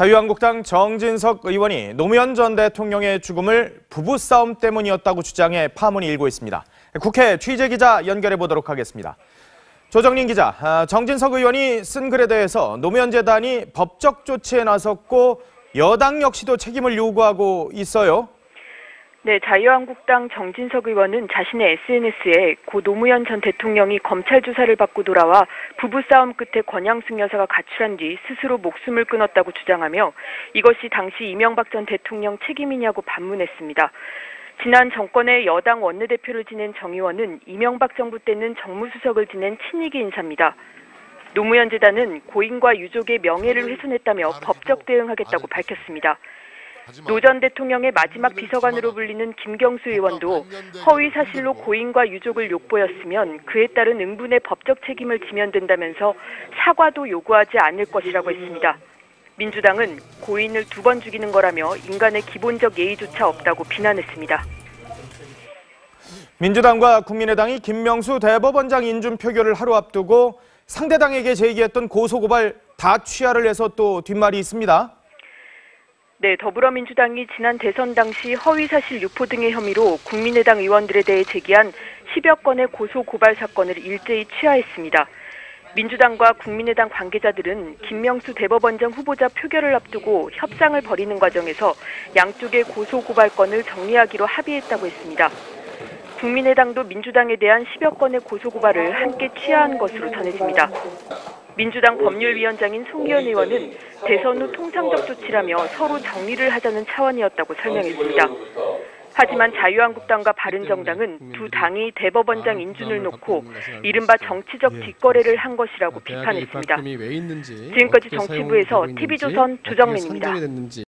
자유한국당 정진석 의원이 노무현 전 대통령의 죽음을 부부싸움 때문이었다고 주장해 파문이 일고 있습니다. 국회 취재기자 연결해 보도록 하겠습니다. 조정린 기자, 아, 정진석 의원이 쓴 글에 대해서 노무현 재단이 법적 조치에 나섰고 여당 역시도 책임을 요구하고 있어요. 네, 자유한국당 정진석 의원은 자신의 SNS에 고 노무현 전 대통령이 검찰 조사를 받고 돌아와 부부싸움 끝에 권양승 여사가 가출한 뒤 스스로 목숨을 끊었다고 주장하며 이것이 당시 이명박 전 대통령 책임이냐고 반문했습니다. 지난 정권의 여당 원내대표를 지낸 정 의원은 이명박 정부 때는 정무수석을 지낸 친이기 인사입니다. 노무현 재단은 고인과 유족의 명예를 훼손했다며 법적 대응하겠다고 밝혔습니다. 노전 대통령의 마지막 비서관으로 불리는 김경수 의원도 허위 사실로 고인과 유족을 욕보였으면 그에 따른 응분의 법적 책임을 지면 된다면서 사과도 요구하지 않을 것이라고 했습니다. 민주당은 고인을 두 번 죽이는 거라며 인간의 기본적 예의조차 없다고 비난했습니다. 민주당과 국민의당이 김명수 대법원장 인준 표결을 하루 앞두고 상대당에게 제기했던 고소고발 다 취하를 해서 또 뒷말이 있습니다. 네, 더불어민주당이 지난 대선 당시 허위사실 유포 등의 혐의로 국민의당 의원들에 대해 제기한 10여 건의 고소 고발 사건을 일제히 취하했습니다. 민주당과 국민의당 관계자들은 김명수 대법원장 후보자 표결을 앞두고 협상을 벌이는 과정에서 양쪽의 고소 고발 건을 정리하기로 합의했다고 했습니다. 국민의당도 민주당에 대한 10여 건의 고소 고발을 함께 취하한 것으로 전해집니다. 민주당 법률위원장인 송기현 의원은 대선 후 통상적 조치라며 서로 정리를 하자는 차원이었다고 설명했습니다. 하지만 자유한국당과 바른정당은 두 당이 대법원장 인준을 놓고 이른바 정치적 뒷거래를 한 것이라고 비판했습니다. 지금까지 정치부에서 TV조선 조정민입니다.